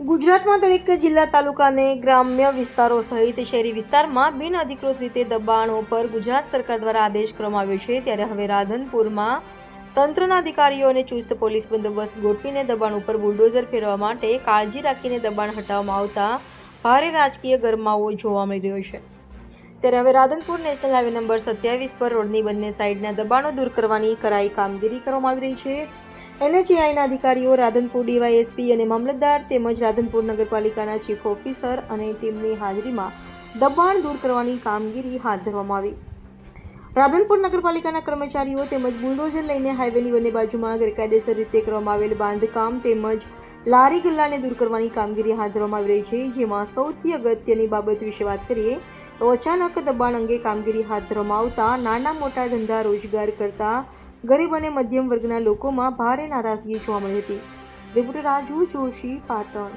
ગુજરાતમાં દરેક જિલ્લા તાલુકા અને ગ્રામ્ય વિસ્તારો સહિત શહેરી વિસ્તારમાં બિન અધિકૃત રીતે દબાણો પર ગુજરાત સરકાર દ્વારા આદેશ કરવામાં આવ્યો છે. ત્યારે હવે રાધનપુરમાં તંત્રના અધિકારીઓને ચુસ્ત પોલીસ બંદોબસ્ત ગોઠવીને દબાણ ઉપર બુલડોઝર ફેરવા માટે કાળજી રાખીને દબાણ હટાવવામાં આવતા ભારે રાજકીય ગરમાવો જોવા મળી રહ્યો છે. ત્યારે હવે રાધનપુર નેશનલ હાઈવે નંબર સત્યાવીસ પર રોડની બંને સાઇડના દબાણો દૂર કરવાની કરાઈ કામગીરી કરવામાં આવી રહી છે. એનએચએઆઈના અધિકારીઓ રાધનપુર ડીવાયએસપી અને મામલતદાર તેમજ રાધનપુર નગરપાલિકાના ચીફ ઓફિસર અને ટીમની હાજરીમાં દબાણ દૂર કરવાની કામગીરી હાથ ધરવામાં આવી. રાધનપુર નગરપાલિકાના કર્મચારીઓ તેમજ બુલડોઝર લઈને હાઈવેની બંને બાજુમાં ગેરકાયદેસર રીતે કરવામાં આવેલ બાંધકામ તેમજ લારી ગલ્લાને દૂર કરવાની કામગીરી હાથ ધરવામાં આવી રહી છે. જેમાં સૌથી અગત્યની બાબત વિશે વાત કરીએ તો અચાનક દબાણ અંગે કામગીરી હાથ ધરવામાં આવતા નાના મોટા ધંધા રોજગાર કરતા ગરીબ અને મધ્યમ વર્ગના લોકોમાં ભારે નારાજગી જોવા મળી હતી. રિપોર્ટર રાજુ જોશી પાટણ.